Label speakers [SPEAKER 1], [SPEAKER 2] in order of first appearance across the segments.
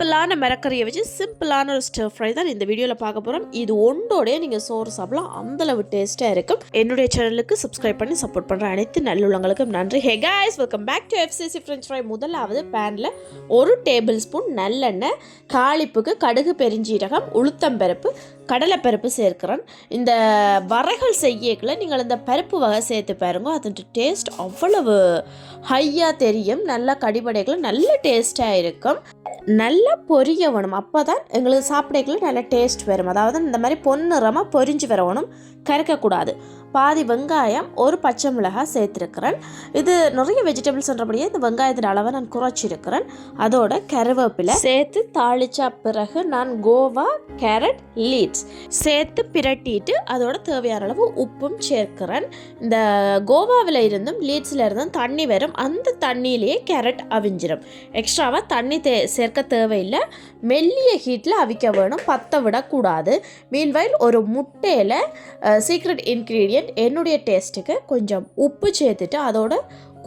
[SPEAKER 1] சிம்பிளான மிரக்கறியை வச்சு சிம்பிளான ஒரு ஸ்டர் ஃப்ரை தான் இந்த வீடியோவில் பார்க்க போகிறோம் இது ஒன்றோடய நீங்கள் சோறு சாப்பிடலாம். அந்தளவு டேஸ்ட்டாக இருக்கும். என்னுடைய சேனலுக்கு சப்ஸ்கிரைப் பண்ணி சப்போர்ட் பண்ணுற அனைத்து நல்லுள்ளங்களுக்கும் நன்றி. Hey guys welcome back to FCC French fry முதலாவது பேனில் ஒரு டேபிள் ஸ்பூன் நல்லெண்ணெய் காளிப்புக்கு கடுகு பெருஞ்சீரகம் உளுத்தம்பருப்பு கடலைப்பருப்பு சேர்க்கிறேன். இந்த வரைகள் செய்யக்குள்ள நீங்கள் இந்த பருப்பு வகை சேர்த்து பாருங்க அதோட டேஸ்ட் அவ்வளவு ஹையாக தெரியும். நல்லா கடிபடைகளும் நல்ல டேஸ்ட்டாக இருக்கும். நல்லா பொரிய வேணும். அப்போ தான் எங்களுக்கு சாப்பிடக்குள்ள நல்ல டேஸ்ட் வரும். அதாவது இந்த மாதிரி பொன்னிறமாக பொரிஞ்சு வரணும் கறக்கக்கூடாது பாதி வெங்காயம் ஒரு பச்சை மிளகாய் சேர்த்துருக்கிறேன். இது நிறைய வெஜிடபிள்ஸ் சொல்கிறபடியே இந்த வெங்காயத்தின் அளவை நான் குறைச்சிருக்கிறேன். அதோட கருவேப்பிலை சேர்த்து தாளிச்சா பிறகு நான் கோவா கேரட் லீட்ஸ் சேர்த்து பிரட்டிட்டு அதோட தேவையான அளவு உப்பும் சேர்க்கிறேன். இந்த கோவாவில் இருந்தும் லீட்ஸில் இருந்தும் தண்ணி வரும். அந்த தண்ணியிலேயே கேரட் அவிஞ்சிடும் எக்ஸ்ட்ராவாக தண்ணி தே சேர்க்க தேவையில்லை. மெல்லிய ஹீட்டில் அவிக்க வேணும். பற்ற விடக்கூடாது. மீன்வைல் ஒரு முட்டையில் சீக்ரெட் இன்க்ரீடியன்ட் என்னுடைய டேஸ்ட்டுக்கு கொஞ்சம் உப்பு சேர்த்துட்டு அதோட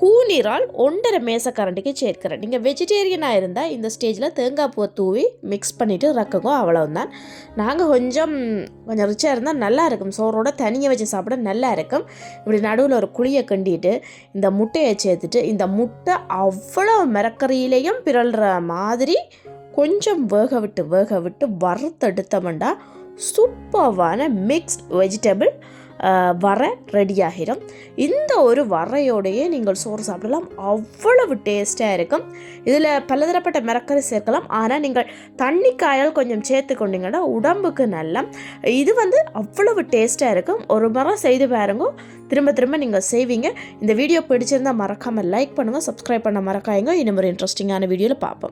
[SPEAKER 1] கூனிரால் ஒன்றரை மேசக்கரண்டிக்கு சேர்க்கிறேன். நீங்கள் வெஜிடேரியனாக இருந்தால் இந்த ஸ்டேஜில் தேங்காய் பூவை தூவி மிக்ஸ் பண்ணிவிட்டு ரக்குங்க அவ்வளவுதான். நாங்கள் கொஞ்சம் கொஞ்சம் ரிச்சாக இருந்தால் நல்லா இருக்கும். சோறோட தனியை வச்சு சாப்பிட நல்லா இருக்கும். இப்படி நடுவில் ஒரு குழியை கண்டிட்டு இந்த முட்டையை சேர்த்துட்டு இந்த முட்டை அவ்வளோ மிரக்கறியிலையும் பிறல்ற மாதிரி கொஞ்சம் வேக விட்டு வேக விட்டு வறுத்தெடுத்தோம்னா சூப்பர்வான மிக்ஸ்ட் வெஜிடபிள் வர ரெடி இந்த ஒரு வரையோடையே நீங்கள் சோறு சாப்பிடலாம். அவ்வளவு டேஸ்ட்டாக இருக்கும். இதில் பலதரப்பட்ட மிரக்கரை சேர்க்கலாம். ஆனால் நீங்கள் தண்ணி காயால் கொஞ்சம் சேர்த்து கொண்டீங்கன்னா உடம்புக்கு நல்ல இது வந்து அவ்வளவு டேஸ்ட்டாக இருக்கும். ஒரு முறை செய்து பாருங்க. திரும்ப திரும்ப நீங்கள் செய்வீங்க. இந்த வீடியோ பிடிச்சிருந்தால் மறக்காமல் லைக் பண்ணுங்கள் சப்ஸ்கிரைப் பண்ண மறக்காயங்க இன்னும் ஒரு இன்ட்ரெஸ்டிங்கான வீடியோவில் பார்ப்போம்.